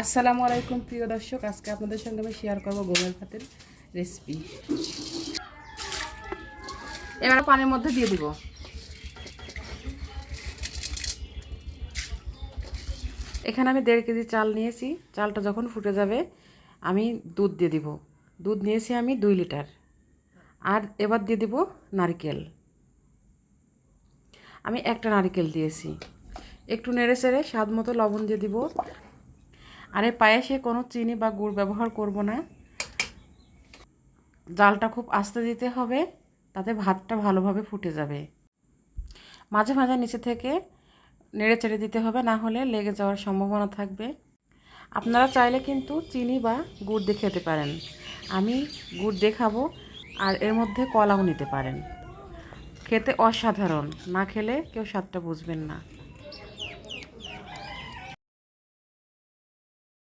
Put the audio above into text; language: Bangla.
আসসালামু আলাইকুম, প্রিয় দর্শক। আজকে আপনাদের সঙ্গে আমি শেয়ার করব গমের ভাতের রেসিপি এবার পানির মধ্যে দিয়ে দিব। এখানে আমি দেড় কেজি চাল নিয়েছি। চালটা যখন ফুটে যাবে, আমি দুধ দিয়ে দিব। দুধ নিয়েছি আমি দুই লিটার। আর এবার দিয়ে দিব নারকেল। আমি একটা নারকেল দিয়েছি। একটু নেড়ে চেড়ে স্বাদ মতো লবণ দিয়ে দিব। আর এই পায়েসে কোনো চিনি বা গুড় ব্যবহার করব না। জালটা খুব আস্তে দিতে হবে, তাতে ভাতটা ভালোভাবে ফুটে যাবে। মাঝে মাঝে নিচে থেকে নেড়ে চেড়ে দিতে হবে, না হলে লেগে যাওয়ার সম্ভাবনা থাকবে। আপনারা চাইলে কিন্তু চিনি বা গুড় দিয়ে খেতে পারেন। আমি গুড় দিয়ে খাব আর এর মধ্যে কলাও নিতে পারেন। খেতে অসাধারণ, না খেলে কেউ স্বাদটা বুঝবেন না।